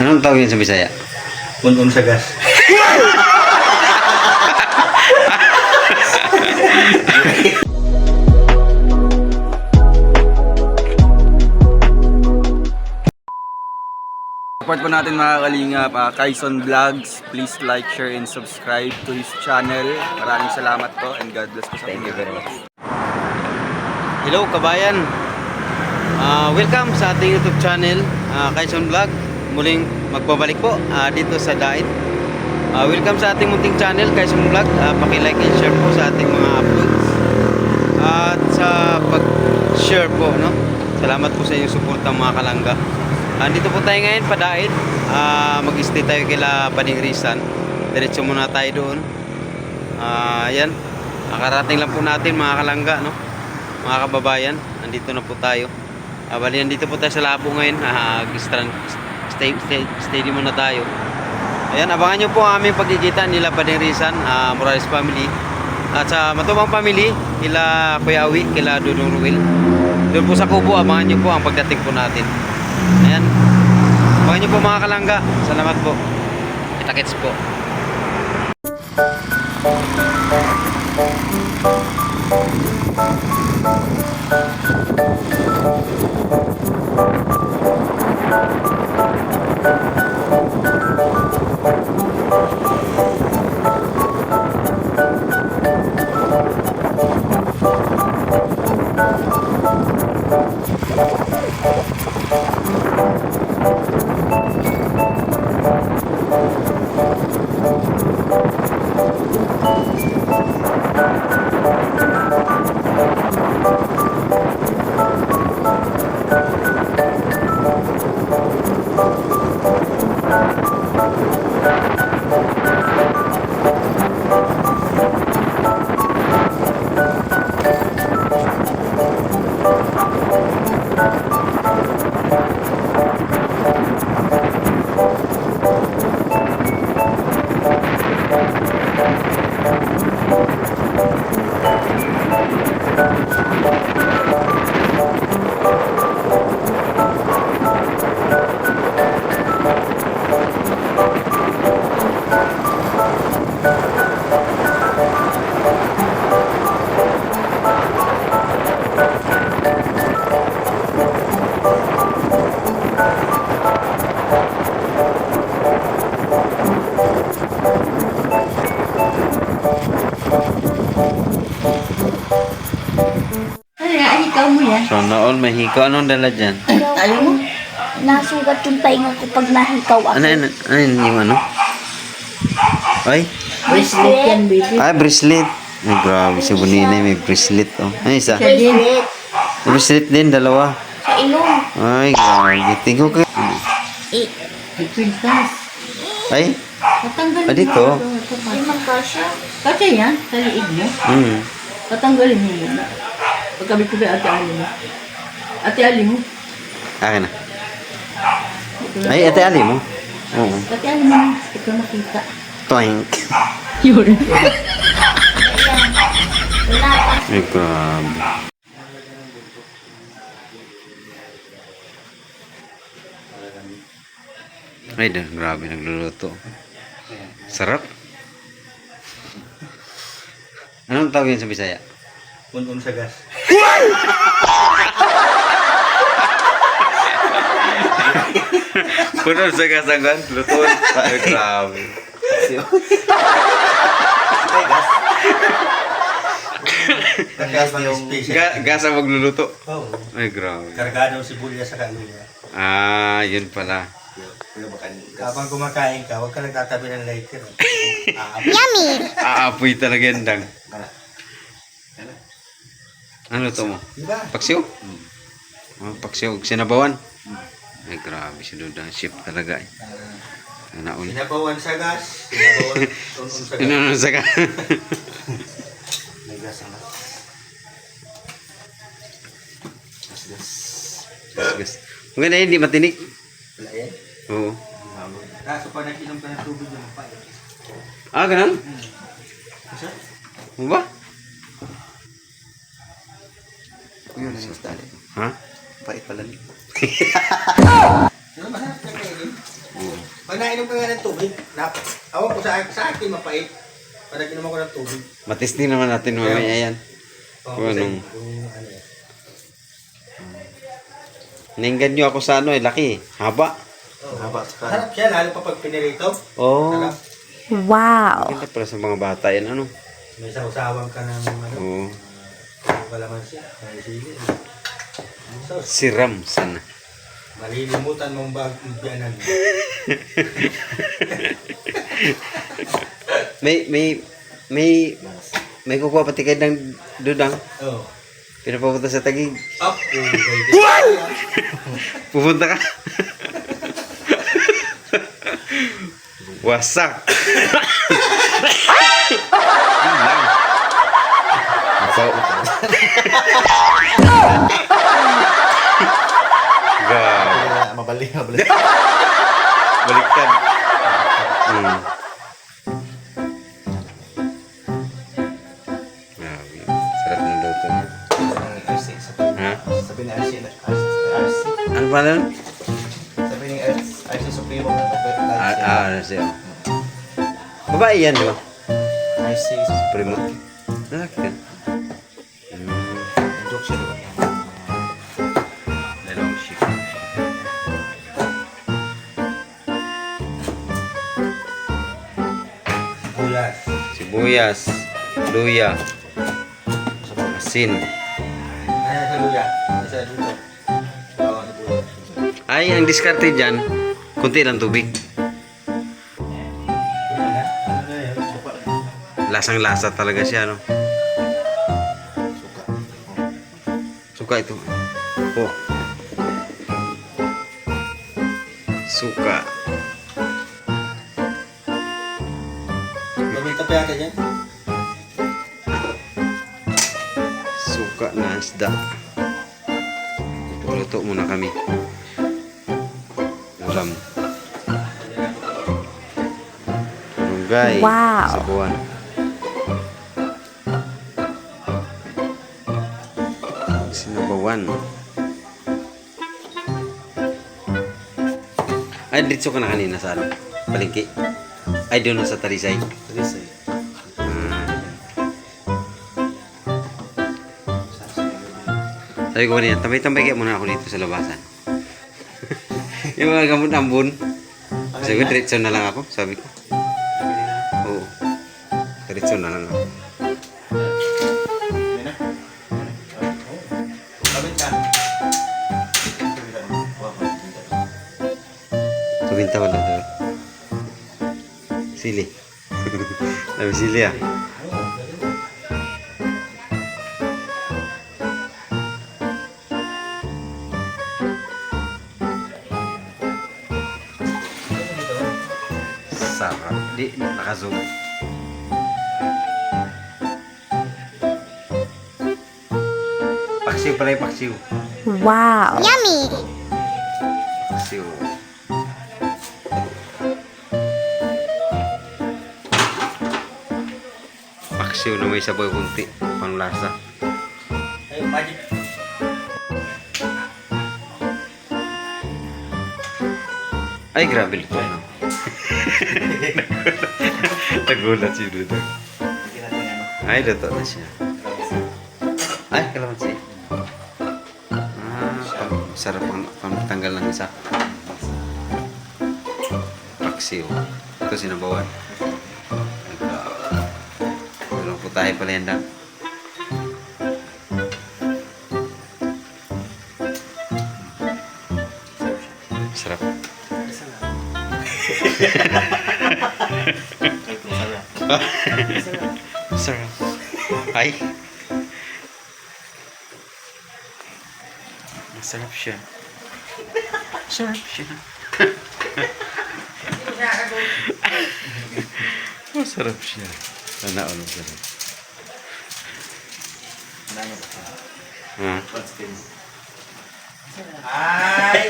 Anong tawag yun sa Bisaya? Un-un sa gas. Support po natin mga kalingap, uh, Kaison Vlogs. Please like, share, and subscribe to his channel. Maraming salamat po and God bless po sa Thank you very much. Hello kabayan. Ah, welcome sa ating YouTube channel, uh, Kaison Vlog. Muling magbabalik po ah, dito sa Dain. Ah, welcome sa ating munting channel, Kaison Vlog. Uh, paki-like and share po sa ating mga uploads. At sa pag-share po, no? Salamat po sa inyong suporta mga kalangga. Andito po tayo ngayon, Padain. Ah, mag-stay tayo kila Bading. Diretso muna tayo doon. Ah, yan. Nakarating lang po natin mga kalangga, no? Mga kababayan, nandito na po tayo. Ah, bali, nandito po tayo sa Labo ngayon. Ah, strand, stay, stay, steady muna tayo. Ayan, abangan nyo po ang aming pagkikita nila Bading Risan, ah, Morales family. At sa Matubang family, kila Kuya Awi, kila Dudong Ruel. Doon po sa Kubo, abangan nyo po ang pagdating po natin. Ayan. Abangan nyo po mga kalangga. Salamat po. Kita-kits po. Ikaw mo yan. So, noon, mahiko. Anong dala dyan? Ayaw mo? Nasugat yung tainga ko pag nahikaw ako. Ano yun? Ano yun yung ano? Ay? Bracelet yan, baby. Ah, bracelet. Ay, grabe. Si Bonina may bracelet. Oh. Ano isa? Din. Bracelet din, dalawa. Sa ilong. Ay, grabe. Tingko ka. Eh. Ay? Tatanggalin Ah, dito? mo. Ito, ito, ay magkasya. Kasi yan, sa liig mo. Hmm. Tatanggalin mo yun. Pagkabit ko ba ate Ali mo? Ate Ali mo. Akin na. Ay, ate Ali mo. Oo. Ate Ali mo. Ikaw nakita. Toink. Yun. Wala pa. Ay, grabe. Ay, grabe nagluluto. Sarap. Anong tawag yun sa Bisaya? Un-un sa gas. Puno sa kasangan, luto. Ay, grabe. Gas pa yung special. Ga gasa magluluto. Oo. Ay, grabe. Kargado ng sibuyas sa kaluya. Ah, yun pala. Habang kumakain ka, huwag ka nagtatabi ng lighter. Ah, Aapoy talaga yan, Dang. Ano to mo? diba? Paksiw? Oh, paksiw. Sinabawan? Ay, grabe si Dudang. Chef talaga eh. Anaon. Sinabawan sa gas, sinabawan sa gas. Ano na sa ka? May gas ang gas. Gas, gas. Yes. Maganda hindi matinik. Wala yan. Oo. Kaso pa nag-inom ka ng tubig yung pa. Ah, ganun? Kasi? Ano ba? Yun, yung tali. Ha? Pait pala niyo. Ano ba? Kakainin? Oo. nainom ka nga ng tubig. Nap, awan ko sa, sa akin mapait. Para ginuman ko ng tubig. Matisting naman natin mamaya yan. Oh, Kung anong- Kung ano yan. Ninggan nyo ako sa ano eh, laki. Haba. Oh, Harap siya, lalo pa pag pinirito. Oh. Sarap. Wow. Ganda pala sa mga bata yan, ano? May sausawang ka ng ano. Oo. Wala man siya. May sili. So, Siram sana. malilimutan mong bag biyanan. May, may, may, may kukuha pati kayo ng dudang. Oh. Pinapapunta sa tagig. Up. Oh, Pupunta ka. Wasak. Grabe. Mabalik, mabalik. Baliktad. Hmm. Grabe. Sarap ng luto niya. Ha? Sabi ni RC, RC, Ano pa nun? sabi ni RC Supremo, Ah, ah, ano siya? Babae yan, di ba? RC Primo. Lalaki ka. Bulas. Sibuyas. Luya. Asin. Ano sa luya? Isa dito. Bawang ni bulas. Ay, ang diskarte dyan, kunti lang tubig. Ano na? Ano na yan? Suka. Lasang-lasa talaga siya, no? Suka. Suka ito. Oh. Suka. Pa yata dyan? Suka na isda. Luto muna kami. Ulam. Malunggay. Wow. Sabuan. Sinabawan. Ay, dito ka na kanina sa ano? Palengke. Ay, doon sa Talisay. Talisay. Sabi ko kanina, tambay-tambay kaya muna ako dito sa labasan. yung mga gamot ambon. Sabi ko, diretso na lang ako. Sabi ko, oo. Diretso na lang ako. Tubinta wala daw. Sili. Sabi sili ah. Sarap. Di, nakazoom. Paksiw pala yung paksiw. Wow. Yummy. Paksiw. Paksiw na may sabaw kunti. Panglasa. Ay, magic. Ay, grabe luto na. Nagulat si ano. Ay, luto na siya. Ay, kalamansi. Ah, sarap ang pangtanggal ng isa. Paksiw. Ito sinabawan. Dalawang putahe pala yan daw. Sarap. Ay. Masarap siya. Sarap siya. Masarap siya. Sana all sarap. Ha? Ay!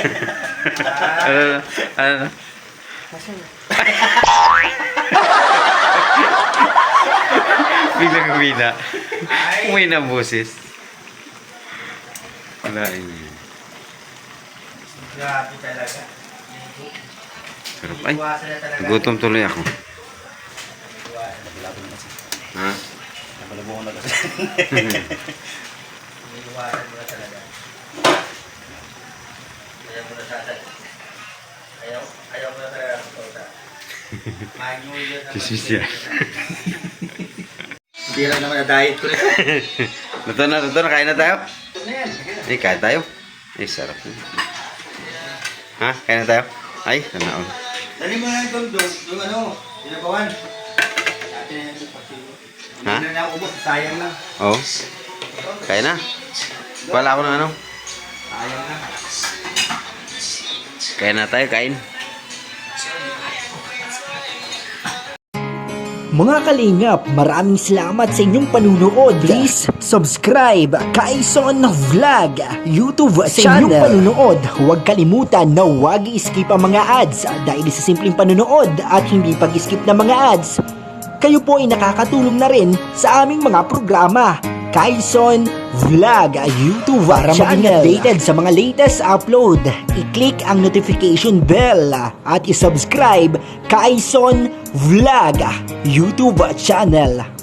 Ano na? Ano na? Biglang kumina. Kumina ang boses. Wala yun. Grabe talaga. Sarap. Ay, nagutom tuloy ako. Ha? Nabalubungan na kasi. Iwasan mo na talaga. Ayaw mo na sa Ayaw, ayaw mo na talaga sa tota. Sis yan. Hindi lang naman na diet ko na. Luto na, luto na. Kain na tayo? Na yan. Eh, kain tayo. Ay, sarap. Ha? Kain na tayo? Ay, tanaon. Dali mo na yung doon, yung ano, inabawan. Dati na yung pagkilo. Ha? Hindi na naubos, sayang lang. Oo. Oh. Kain na. Wala ako ng ano. Sayang lang. Kain na tayo, kain. Mga kalingap, maraming salamat sa inyong panunood. Please subscribe Kaison Vlog YouTube sa inyong panunood. Huwag kalimutan na huwag i-skip ang mga ads dahil sa simpleng panunood at hindi pag-skip ng mga ads. Kayo po ay nakakatulong na rin sa aming mga programa. Kaison Vlog YouTube Para maging updated sa mga latest upload, i-click ang notification bell at i-subscribe Kaison Vlog YouTube channel.